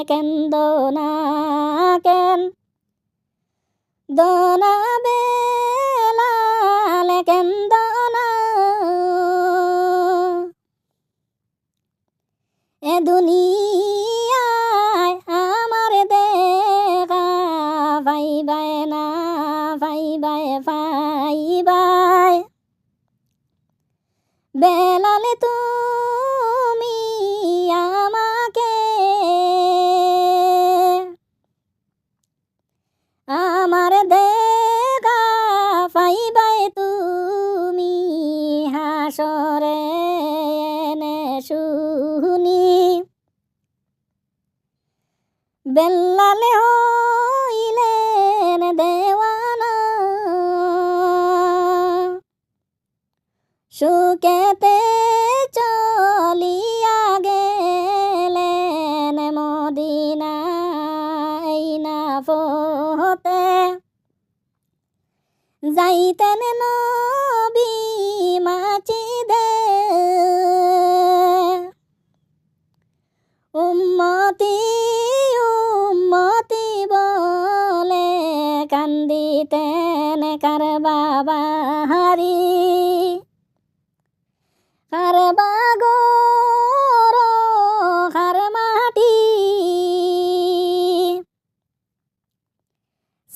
বিসারেন কেন্দ না কেন? দোনা বেলাল কেন্দ না এ দুনিয়ায় আমার দেখা ভাইবাই না ভাইবাই ভাইবাই বেলালে তুমি আমার দেখা পাইবাই তুমি হাসরে শুনি। বেল্লালে হইলেন দেওয়ানা। সুকেতে ফতে যাইতেন নবী মাচি দে উম্মতি উম্মতি বলে কান্দিতেন কার বাবা হারি। কার বাগর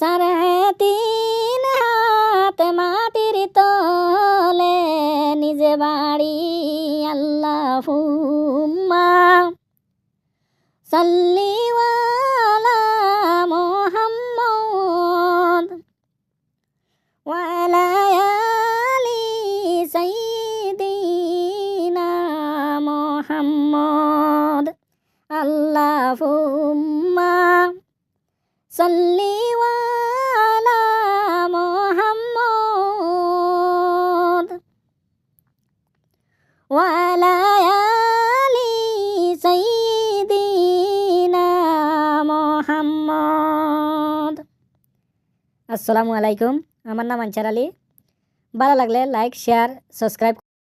সাড়ে তিন হাত মাটির তলে, নিজে বাড়ি আল্লাহ সাল্লিওয়ালা মোহাম্মদ ওয়ালা আলি সাইয়্যিদিনা মোহাম্মদ আল্লাহুম্মা। সাল্লিওয়ালা আসসালামু আলাইকুম। আমার নাম আনসার আলী। ভালো লাগলে লাইক শেয়ার সাবস্ক্রাইব